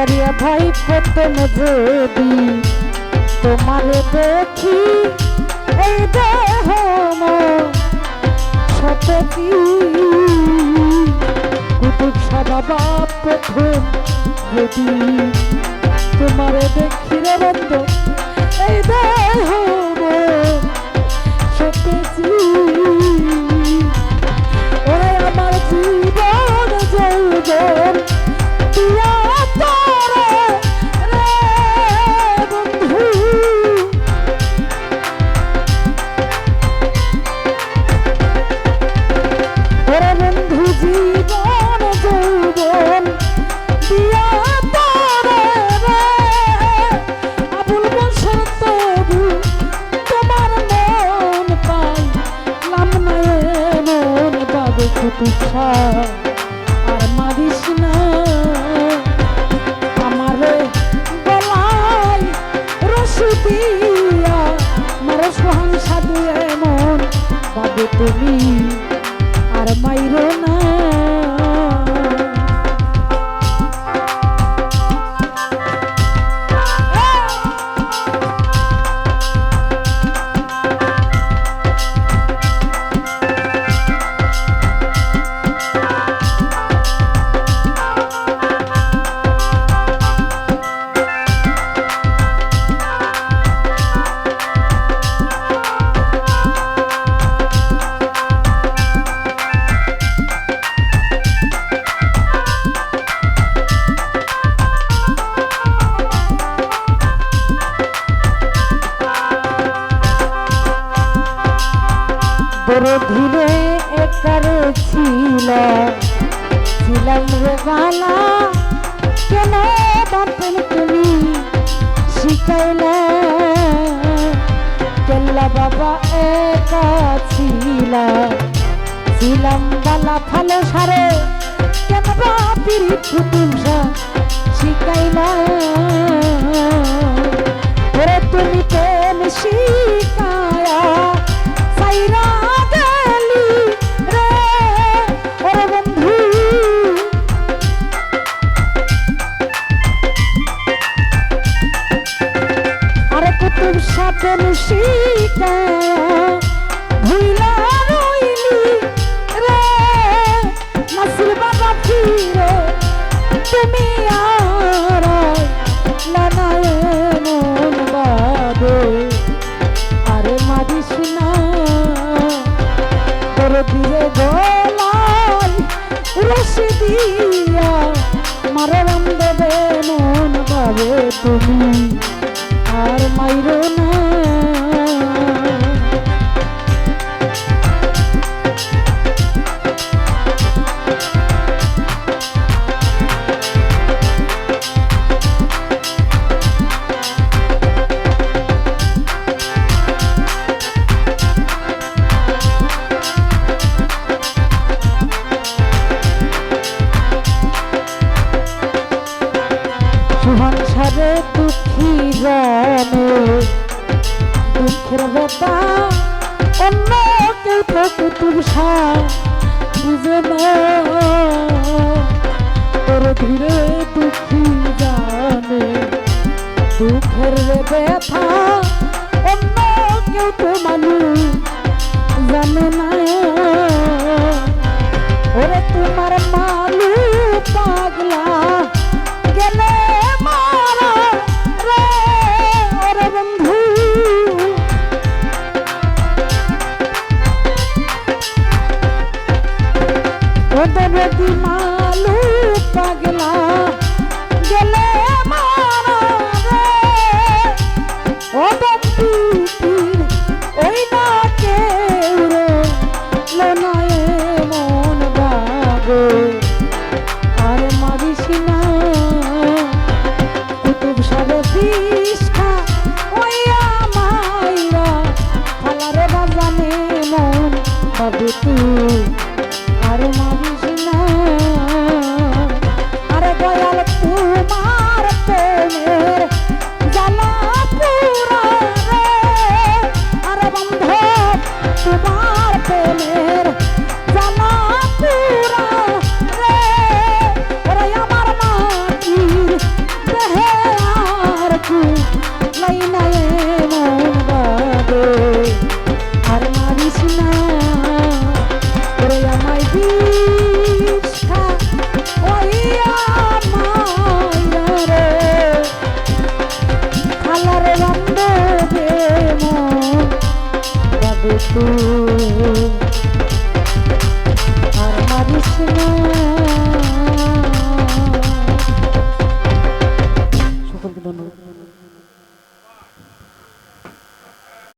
জাকারিয়া ভাই প্রথম যদি তোমারে দেখি, এই দেহ সতী কুতুব সাদা বাপ প্রথম যদি তোমারে দেখি রে বন্ধু, এই দেহ সতী জীবন, যৌবন, দিয়া তোরে রে। আবুল বসর তবু তোমার মন পাই লাম নয় মন পাবে একারে ছিল। ছিলাম রে বালা কেন বাপেন তুমি শিখাইলে? কেল্লা বাবা একা ছিল। ছিলাম বালা ফালে সারে, কেন বাপির কুতুমসা শিখাইলা? শিখায়া ভুইলা রইলি রে নাসির বাবা ফিরে, তুমি আর মন বাদে আরে মারিস না তোর দিয়ে গলায় রশি দিয়া ব্যথা অন্য কেউ তো কুতুব বুঝে না ধীরে দুঃখী জানে, দুঃখের ব্যথা অন্য কেউ তো মানুষ জানে না। दर्द मालू पगला